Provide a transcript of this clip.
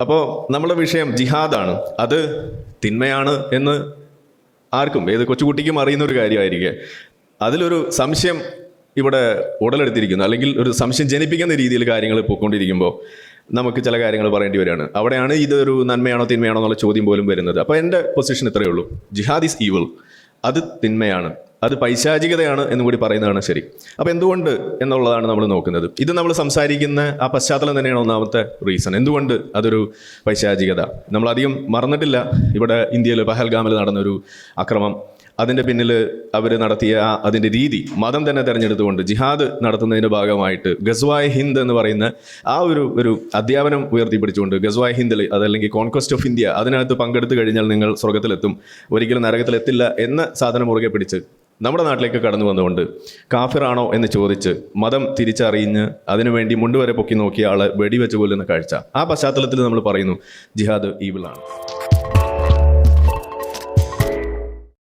അപ്പോൾ നമ്മുടെ വിഷയം ജിഹാദാണ്. അത് തിന്മയാണ് എന്ന് ആർക്കും ഏത് കൊച്ചുകുട്ടിക്കും അറിയുന്ന ഒരു കാര്യമായിരിക്കെ. അതിലൊരു സംശയം ഇവിടെ ഉടലെടുത്തിരിക്കുന്നു. അല്ലെങ്കിൽ ഒരു സംശയം ജനിപ്പിക്കുന്ന രീതിയിൽ കാര്യങ്ങൾ പോയിക്കൊണ്ടിരിക്കുമ്പോൾ നമുക്ക് ചില കാര്യങ്ങൾ പറയേണ്ടി വരികയാണ്. അവിടെയാണ് ഇതൊരു നന്മയാണോ തിന്മയാണോ എന്നുള്ള ചോദ്യം പോലും വരുന്നത്. അപ്പോൾ എന്റെ പൊസിഷൻ ഇത്രയേ ഉള്ളൂ. ജിഹാദ് ഈസ് ഈവിൾ അത് തിന്മയാണ്. അത് പൈശാചികതയാണ് എന്നും കൂടി പറയുന്നതാണ് ശരി. അപ്പോൾ എന്തുകൊണ്ട് എന്നുള്ളതാണ് നമ്മൾ നോക്കുന്നത്. ഇത് നമ്മൾ സംസാരിക്കുന്ന ആ പശ്ചാത്തലം തന്നെയാണ് ഒന്നാമത്തെ റീസൺ എന്തുകൊണ്ട് അതൊരു പൈശാചികത? നമ്മളധികം മറന്നിട്ടില്ല. ഇവിടെ ഇന്ത്യയിൽ പഹൽഗാമിൽ നടന്നൊരു അക്രമം. അതിന്റെ പിന്നിൽ അവർ നടത്തിയ ആ അതിന്റെ രീതി മതം തന്നെ തിരഞ്ഞെടുത്തുകൊണ്ട് ജിഹാദ് നടത്തുന്നതിന്റെ ഭാഗമായിട്ട് ഗസ്വായ് ഹിന്ദ് എന്ന് പറയുന്ന ആ ഒരു ഒരു അധ്യാപനം ഉയർത്തിപ്പിടിച്ചുകൊണ്ട് ഗസ്വായ് ഹിന്ദിൽ അതല്ലെങ്കിൽ കോൺക്വസ്റ്റ് ഓഫ് ഇന്ത്യ അതിനകത്ത് പങ്കെടുത്തു കഴിഞ്ഞാൽ നിങ്ങൾ സ്വർഗത്തിലെത്തും ഒരിക്കലും നരകത്തിലെത്തില്ല എന്ന സാധനം മുറുകെ പിടിച്ച് നമ്മുടെ നാട്ടിലേക്ക് കടന്നു വന്നുകൊണ്ട് കാഫിറാണോ എന്ന് ചോദിച്ച് മതം തിരിച്ചറിഞ്ഞ് അതിനുവേണ്ടി മുണ്ടുവരെ പൊക്കി നോക്കിയ ആളെ വെടിവെച്ച് കൊല്ലുന്ന കാഴ്ച. ആ പശ്ചാത്തലത്തിൽ നമ്മൾ പറയുന്നു ജിഹാദ് ഈവിളാണ്.